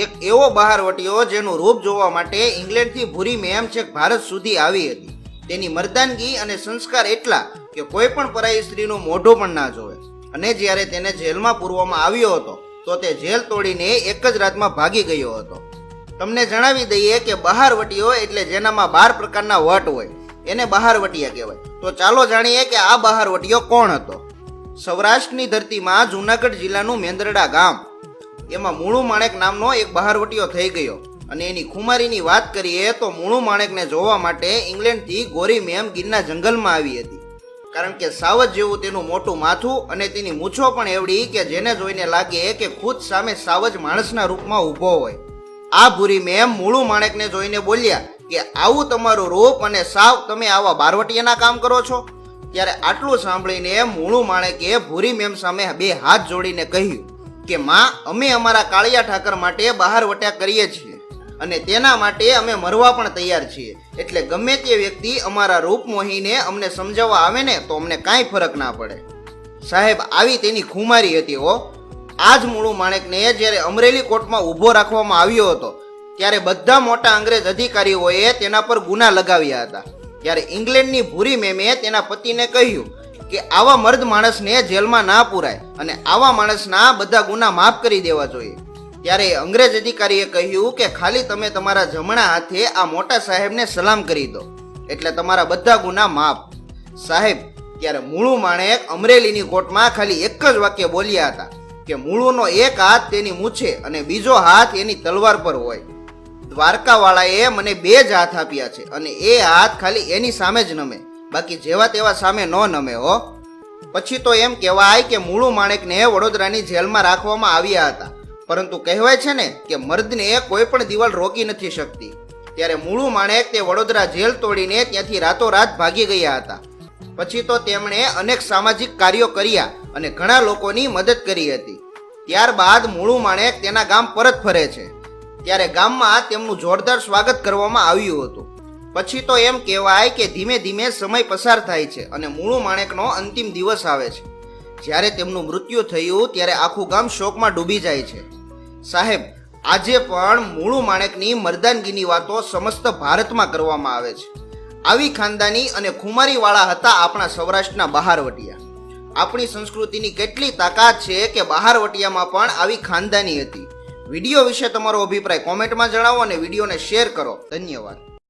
એક એવો બહારવટીયો જેનું રૂપ જોવા માટે ઇંગ્લેન્ડથી ભૂરી મેમ છેક ભારત સુધી આવી હતી. તેની મર્દાનગી અને સંસ્કાર એટલા કે કોઈ પણ પરાઈ સ્ત્રીનું મોઢું પણ ના જોવે. અને જ્યારે તેને જેલમાં પૂરવામાં આવ્યો હતો, તો તે જેલ તોડીને એક જ રાતમાં ભાગી ગયો હતો. તમને જણાવી દઈએ કે બહારવટીયો એટલે જેનામાં બાર પ્રકારના વટ હોય, એને બહારવટીયા કહેવાય. તો ચાલો જાણીએ કે આ બહારવટીયો કોણ હતો? સૌરાષ્ટ્રની ધરતીમાં જુનાગઢ જિલ્લાનું મેંદરડા ગામ એમાં મૂળું માણેક નામનો એક બહારવટીયો થઈ ગયો. અને એની ખુમારીની વાત કરીએ તો મૂળું માણેકને જોવા માટે ઇંગ્લેન્ડથી ગોરી મેમ ગીરના જંગલમાં આવી હતી. કારણ કે સાવજ જેવું તેનું મોટું માથું અને તેની મૂછો પણ એવડી કે જેને જોઈને લાગે કે ખુદ સામે સાવજ માણસના રૂપમાં ઊભો હોય. આ ભૂરી મેમ મૂળું માણેકને જોઈને બોલ્યા કે આવું તમારું રૂપ અને સાવ તમે આવા બારવટીયાના કામ કરો છો? ત્યારે આટલું સાંભળીને મૂળું માણેકે ભૂરી મેમ સામે બે હાથ જોડીને કહ્યું કે માં, અમે અમારા કાળિયા ઠાકર માટે બહાર વટ્યા કરીએ છીએ અને તેના માટે અમે મરવા પણ તૈયાર છીએ. એટલે ગમે તે વ્યક્તિ અમારા રૂપ મોહીને અમને સમજાવવા આવે ને તો અમને કાંઈ ફરક ના પડે. સાહેબ, આવી તેની ખુમારી હતી હો. આ જ મૂળું માણેકને જ્યારે અમરેલી કોર્ટમાં ઊભો રાખવામાં આવ્યો હતો, ત્યારે બધા મોટા અંગ્રેજ અધિકારીઓએ તેના પર ગુના લગાવ્યા હતા. ત્યારે ઇંગ્લેન્ડની ભૂરી મેમે તેના પતિને કહ્યું કે આવા મર્દ માણસને જેલમાં ના પુરાય અને આવા માણસના બધા ગુના માફ કરી દેવા જોઈએ. ત્યારે અંગ્રેજ અધિકારીએ કહ્યું કે ખાલી તમે તમારા જમણા હાથે આ મોટા સાહેબને સલામ કરી દો. એટલે તમારા બધા ગુના માફ. સાહેબ, ત્યારે મૂળું માણેક અમરેલીની કોર્ટમાં ખાલી એક જ વાક્ય બોલ્યા હતા કે મૂળુનો એક હાથ તેની મૂછે અને બીજો હાથ એની તલવાર પર હોય. દ્વારકાવાળાએ મને બે જ હાથ આપ્યા છે અને એ હાથ ખાલી એની સામે જ નમે. બાકી જેવા તેવા સામે ન નમે, હો. પછી તો એમ કહેવાય કે મૂળું માણેકને વડોદરાની જેલમાં રાખવામાં આવ્યા હતા. પરંતુ કહેવાય છે ને કે મર્દને કોઈ પણ દિવાલ રોકી નથી શકતી. ત્યારે મૂળું માણેક તે વડોદરા જેલ તોડીને ત્યાંથી રાતોરાત ભાગી ગયા હતા. પછી તો તેમણે અનેક સામાજિક કાર્યો કર્યા અને ઘણા લોકોની મદદ કરી હતી. ત્યારબાદ મૂળું માણેક તેના ગામ પરત ફરે છે. ત્યારે ગામમાં તેમનું જોરદાર સ્વાગત કરવામાં આવ્યું હતું. પછી તો એમ કહેવાય કે ધીમે ધીમે સમય પસાર થાય છે અને મૂળું માણેકનો અંતિમ દિવસ આવે છે. જ્યારે તેમનું મૃત્યુ થયું ત્યારે આખું ગામ શોકમાં ડૂબી જાય છે. સાહેબ, આજે પણ મૂળું માણેકની મર્દાનગીની વાતો સમસ્ત ભારતમાં કરવામાં આવે છે. આવી ખાનદાની અને ખુમારીવાળા હતા આપણા સૌરાષ્ટ્રના બહારવટિયા. આપણી સંસ્કૃતિની કેટલી તાકાત છે કે બહારવટિયામાં પણ આવી ખાનદાની હતી. વીડિયો વિશે તમારો અભિપ્રાય કોમેન્ટમાં જણાવો અને વિડીયોને શેર કરો. ધન્યવાદ.